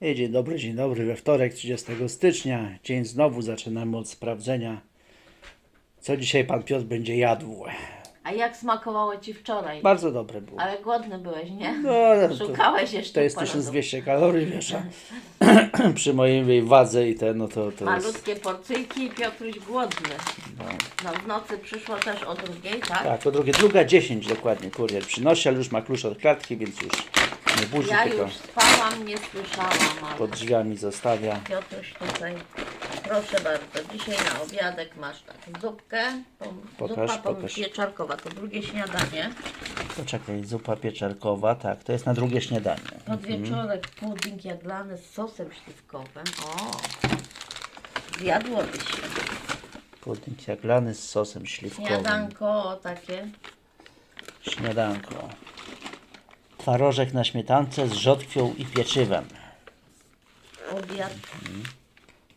I dzień dobry, dzień dobry. We wtorek 30 stycznia. Dzień znowu zaczynamy od sprawdzenia, co dzisiaj pan Piotr będzie jadł. A jak smakowało Ci wczoraj? Bardzo dobre było. Ale głodny byłeś, nie? No, Szukałeś jeszcze to jest porodu. 1200 kalorii, wiesz, a przy mojej wadze i ten, no to, to jest... Malutkie porcyjki i Piotruś głodny. No w nocy przyszło też o drugiej, tak? Tak, to drugie, druga 10 dokładnie kurier przynosi, ale już ma klucz od klatki, więc już nie budzi, Ja tylko już spałam, nie słyszałam, ale pod drzwiami zostawia. Piotruś tutaj, proszę bardzo, dzisiaj na obiadek masz tak zupkę, pom- Pokaż, zupa pokaż. pieczarkowa, to drugie śniadanie. Poczekaj, zupa pieczarkowa, tak, to jest na drugie śniadanie. Pod wieczorek pudding jaglany z sosem śliwkowym. O, zjadłoby się. Pudding jaglany z sosem śliwkowym. Śniadanko takie. Śniadanko. Twarożek na śmietance z rzodkwią i pieczywem. Obiad,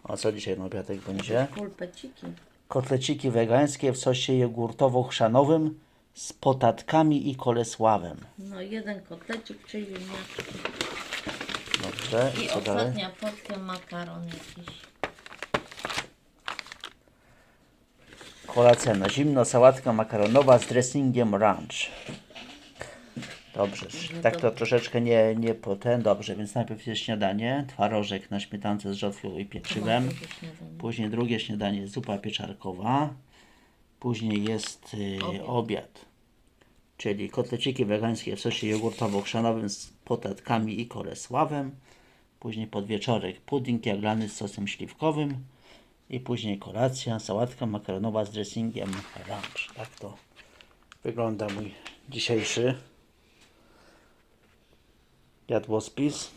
O co dzisiaj na obiadek będzie? pulpeciki. Kotleciki wegańskie w sosie jogurtowo-chrzanowym z potatkami i kolesławem. No jeden kotlecik, czyli ziemniaczki. Dobrze, I i co dalej? ostatnia porcja makaron jakiś. Kolacja na zimno, sałatka makaronowa z dressingiem ranch. Dobrze, tak to troszeczkę nie, nie po ten, dobrze, więc najpierw jest śniadanie, twarożek na śmietance z rzodkwią i pieczywem. Później drugie śniadanie zupa pieczarkowa. Później jest y, Obiad. Czyli kotleciki wegańskie w sosie jogurtowo-chrzanowym z potatkami i kolesławem. Później podwieczorek pudding jaglany z sosem śliwkowym. I później kolacja, sałatka makaronowa z dressingiem ranch. Tak to wygląda mój dzisiejszy jadłospis.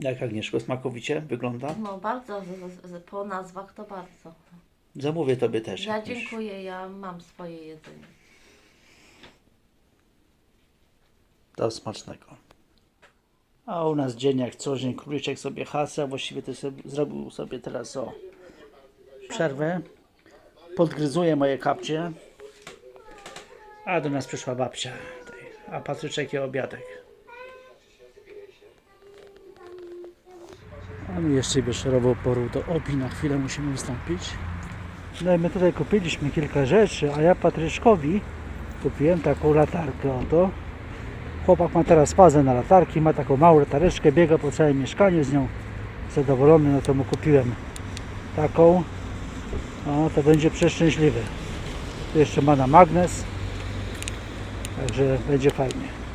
Jak Agnieszko smakowicie wygląda? No bardzo, z, z, po nazwach to bardzo. Zamówię tobie też. Ja dziękuję, ja mam swoje jedzenie. Do smacznego. A u nas dzień jak co dzień króliczek sobie hasa, właściwie to sobie, zrobił sobie teraz o przerwę. Podgryzuje moje kapcie. A do nas przyszła babcia. A Patryczek je obiadek. A my jeszcze wieczorową porą do obi na chwilę musimy wystąpić. No my tutaj kupiliśmy kilka rzeczy, a ja Patryczkowi kupiłem taką latarkę oto. Chłopak ma teraz fazę na latarki, ma taką małą latareczkę, biega po całym mieszkaniu z nią. Zadowolony, no to mu kupiłem taką. O, to będzie przeszczęśliwy. Tu jeszcze ma na magnes. Także będzie fajnie.